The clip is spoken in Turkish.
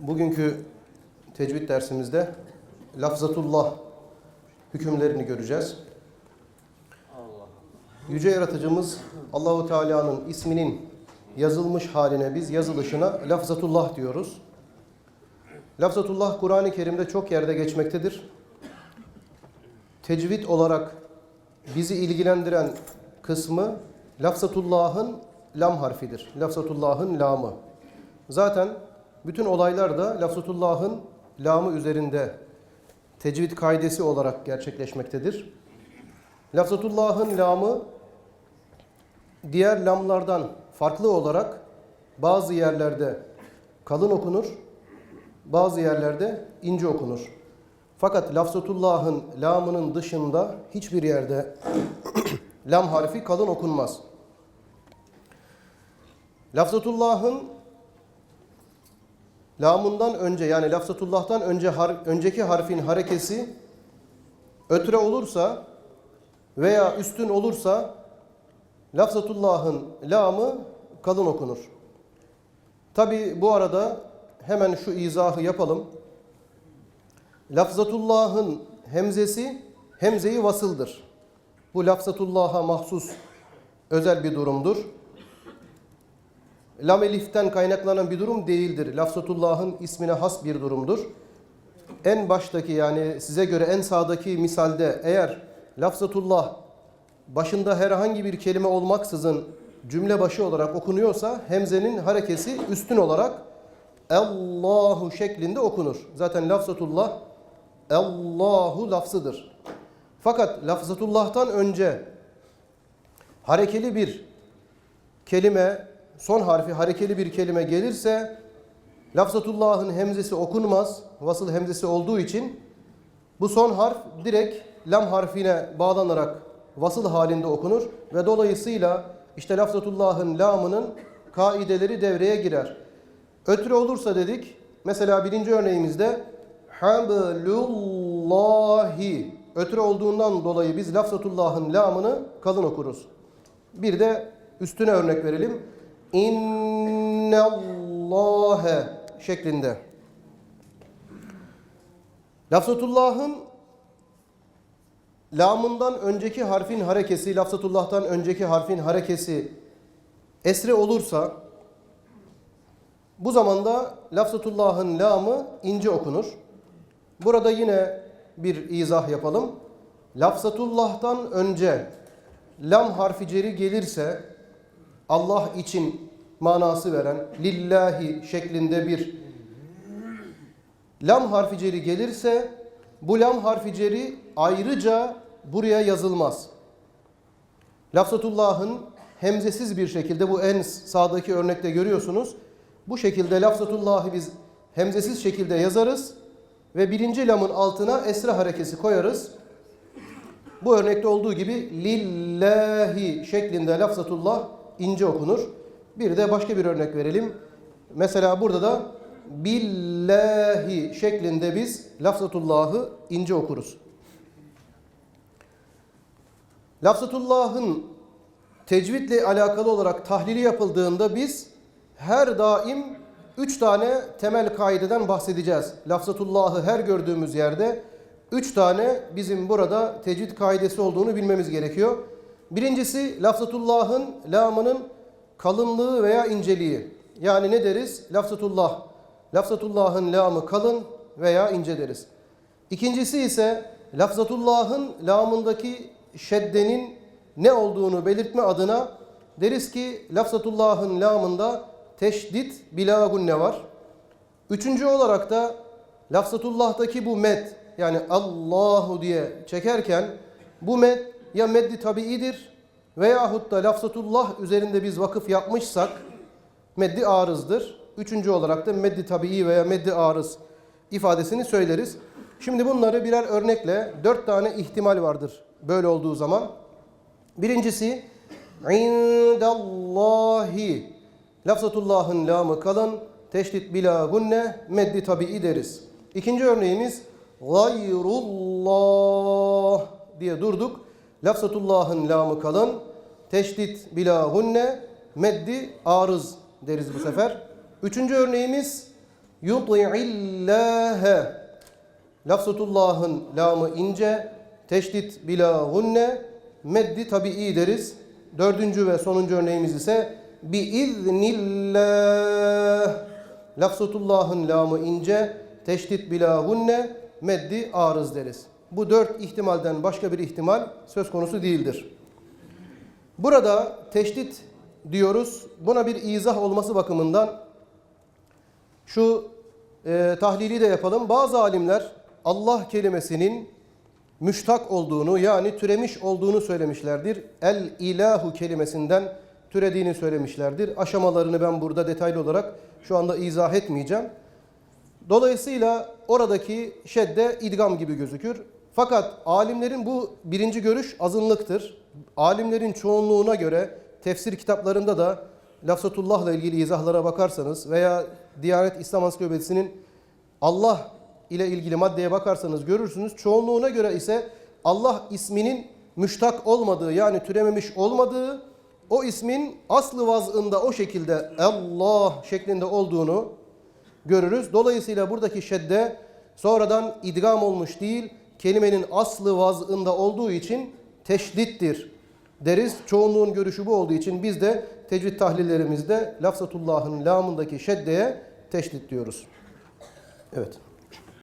Bugünkü tecvid dersimizde lafzatullah hükümlerini göreceğiz. Yüce yaratıcımız Allahu Teala'nın isminin yazılmış haline biz yazılışına lafzatullah diyoruz. Lafzatullah Kur'an-ı Kerim'de çok yerde geçmektedir. Tecvid olarak bizi ilgilendiren kısmı lafzatullah'ın lam harfidir. Lafzatullah'ın lamı. Zaten bütün olaylar da lafzatullah'ın lamı üzerinde tecvid kaidesi olarak gerçekleşmektedir. Lafzatullah'ın lamı diğer lamlardan farklı olarak bazı yerlerde kalın okunur, bazı yerlerde ince okunur. Fakat lafzatullah'ın lamının dışında hiçbir yerde lam harfi kalın okunmaz. Lafzatullah'ın lamından önce yani lafzatullah'tan önce har, önceki harfin harekesi ötre olursa veya üstün olursa lafzatullah'ın lamı kalın okunur. Tabi bu arada hemen şu izahı yapalım. Lafzatullah'ın hemzesi hemzeyi vasıldır. Bu lafzatullah'a mahsus özel bir durumdur. Lam eliften kaynaklanan bir durum değildir. Lafzatullah'ın ismine has bir durumdur. En baştaki yani size göre en sağdaki misalde eğer lafzatullah başında herhangi bir kelime olmaksızın cümle başı olarak okunuyorsa hemzenin harekesi üstün olarak Allahu şeklinde okunur. Zaten lafzatullah Allahu lafzıdır. Fakat lafzatullah'tan önce harekeli bir kelime, son harfi harekeli bir kelime gelirse lafzatullah'ın hemzesi okunmaz. Vasıl hemzesi olduğu için bu son harf direkt lam harfine bağlanarak vasıl halinde okunur ve dolayısıyla işte lafzatullah'ın lamının kaideleri devreye girer. Ötre olursa dedik mesela birinci örneğimizde hablullahi ötre olduğundan dolayı biz lafzatullah'ın lamını kalın okuruz. Bir de üstüne örnek verelim. İnnallâhe şeklinde. Lafzatullah'ın lamından önceki harfin harekesi, lafzatullah'tan önceki harfin harekesi esre olursa bu zamanda lafzatullah'ın lamı ince okunur. Burada yine bir izah yapalım. Lafzatullah'tan önce lam harfi ceri gelirse Allah için manası veren lillahi şeklinde bir lam harfi ceri gelirse bu lam harfi ceri ayrıca buraya yazılmaz. Lafzatullah'ın hemzesiz bir şekilde bu en sağdaki örnekte görüyorsunuz. Bu şekilde lafzatullahı biz hemzesiz şekilde yazarız ve birinci lamın altına esre harekesi koyarız. Bu örnekte olduğu gibi lillahi şeklinde lafzatullah ince okunur. Bir de başka bir örnek verelim. Mesela burada da billahi şeklinde biz lafzatullahı ince okuruz. Lafzatullahın tecvidle alakalı olarak tahlili yapıldığında biz her daim üç tane temel kaideden bahsedeceğiz. Lafzatullahı her gördüğümüz yerde üç tane bizim burada tecvid kaidesi olduğunu bilmemiz gerekiyor. Birincisi lafzatullahın lamının kalınlığı veya inceliği. Yani ne deriz? Lafzatullah. Lafzatullahın lamı kalın veya ince deriz. İkincisi ise lafzatullahın lamındaki şeddenin ne olduğunu belirtme adına deriz ki lafzatullahın lamında teşdit bila gunne var. Üçüncü olarak da lafzatullah'taki bu med yani Allahu diye çekerken bu med ya meddi tabiidir veyahut da lafzatullah üzerinde biz vakıf yapmışsak meddi arızdır. Üçüncü olarak da meddi tabii veya meddi arız ifadesini söyleriz. Şimdi bunları birer örnekle dört tane ihtimal vardır böyle olduğu zaman. Birincisi indallahi lafzatullahın lamı kalın teşdit bila gunne meddi tabii deriz. İkinci örneğimiz gayrullah diye durduk. Lafzatullahın lamı kalın teşdit bila gunne meddi arız deriz bu sefer. Üçüncü örneğimiz yuti'illâhe Lafzatullah'ın lamı ince, teşdit bila hunne, meddi tabii deriz. Dördüncü ve sonuncu örneğimiz ise bi iznillah. Lafzatullah'ın lamı ince, teşdit bila hunne, meddi arız deriz. Bu dört ihtimalden başka bir ihtimal söz konusu değildir. Burada teşdit diyoruz. Buna bir izah olması bakımından şu e, tahlili de yapalım. Bazı alimler Allah kelimesinin müştak olduğunu yani türemiş olduğunu söylemişlerdir. El ilahu kelimesinden türediğini söylemişlerdir. Aşamalarını ben burada detaylı olarak şu anda izah etmeyeceğim. Dolayısıyla oradaki şedde idgam gibi gözükür. Fakat alimlerin bu birinci görüş azınlıktır. Alimlerin çoğunluğuna göre tefsir kitaplarında da Lafzatullah'la ilgili izahlara bakarsanız veya Diyanet İslam Ansiklopedisi'nin Allah ile ilgili maddeye bakarsanız görürsünüz. Çoğunluğuna göre ise Allah isminin müştak olmadığı yani türememiş olmadığı o ismin aslı vazında o şekilde Allah şeklinde olduğunu görürüz. Dolayısıyla buradaki şedde sonradan idgam olmuş değil, kelimenin aslı vazında olduğu için teşdittir deriz. Çoğunluğun görüşü bu olduğu için biz de tecvid tahlillerimizde lafzatullahın lamındaki şeddeye teşdit diyoruz. Evet.